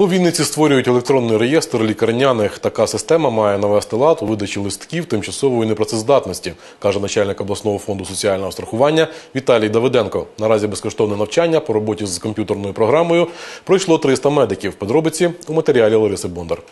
У Вінниці створюють електронний реєстр лікарняних. Така система має навести лад у видачі листків тимчасової непрацездатності, каже начальник обласного фонду соціального страхування Віталій Давиденко. Наразі безкоштовне навчання по роботі з комп'ютерною програмою пройшло 300 медиків. Подробиці у матеріалі Лариси Бондар.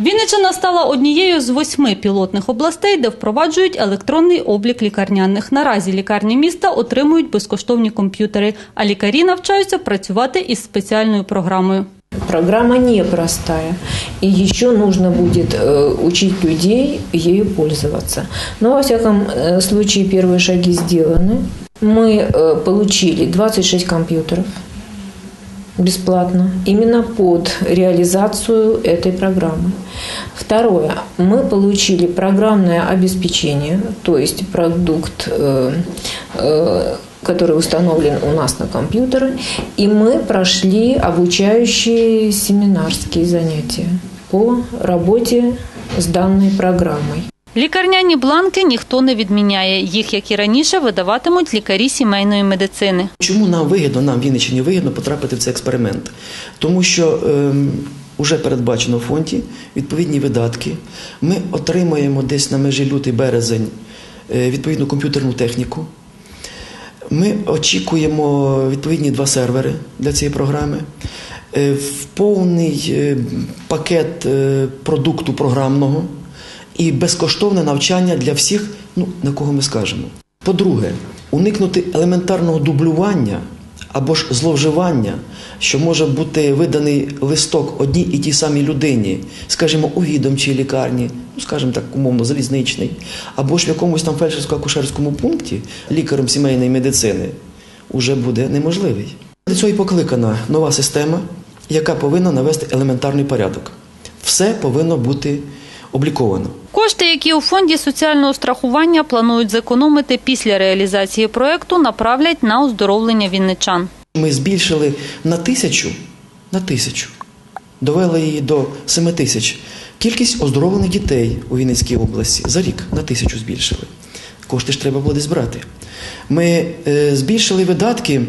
Вінниччина стала однією з восьми пілотних областей, де впроваджують електронний облік лікарняних. Наразі лікарні міста отримують безкоштовні комп'ютери, а лікарі навчаються працювати із спеціальною програмою. Программа непростая, и еще нужно будет э, учить людей ею пользоваться. Но, во всяком э, случае, первые шаги сделаны. Мы э, получили 26 компьютеров бесплатно, именно под реализацию этой программы. Второе. Мы получили программное обеспечение, то есть продукт, э, э, который установлен у нас на компьютеры, и мы прошли обучающие семинарские занятия по работе с данной программой. Лікарняні бланки ніхто не відміняє. Їх, як і раніше, видаватимуть лікарі сімейної медицини. Чому нам вигідно, нам Вінниччині вигідно потрапити в цей експеримент? Тому що ем, вже передбачено в фонді відповідні видатки. Ми отримаємо десь на межі лютий-березень е, відповідну комп'ютерну техніку. Ми очікуємо відповідні два сервери для цієї програми. Е, В повний е, пакет продукту програмного і безкоштовне навчання для всіх, ну на кого ми скажемо. По-друге, уникнути елементарного дублювання або ж зловживання, що може бути виданий листок одній і тій самій людині, скажімо, у відомчій лікарні, ну скажімо так, умовно, залізничний, або ж в якомусь там фельдшерсько-акушерському пункті лікарем сімейної медицини, уже буде неможливий. Для цього і покликана нова система, яка повинна навести елементарний порядок. Все повинно бути обліковано. Кошти, які у фонді соціального страхування планують зекономити після реалізації проекту, направлять на оздоровлення вінничан. Ми збільшили на тисячу, на тисячу, довели її до 7 тисяч. Кількість оздоровлених дітей у Вінницькій області за рік на тисячу збільшили. Кошти ж треба було десь брати. Ми е, збільшили видатки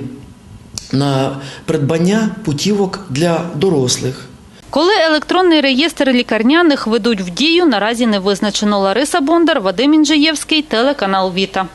на придбання путівок для дорослих. Коли електронний реєстр лікарняних ведуть в дію, наразі не визначено. Лариса Бондар, Вадим Інжиєвський, телеканал Віта.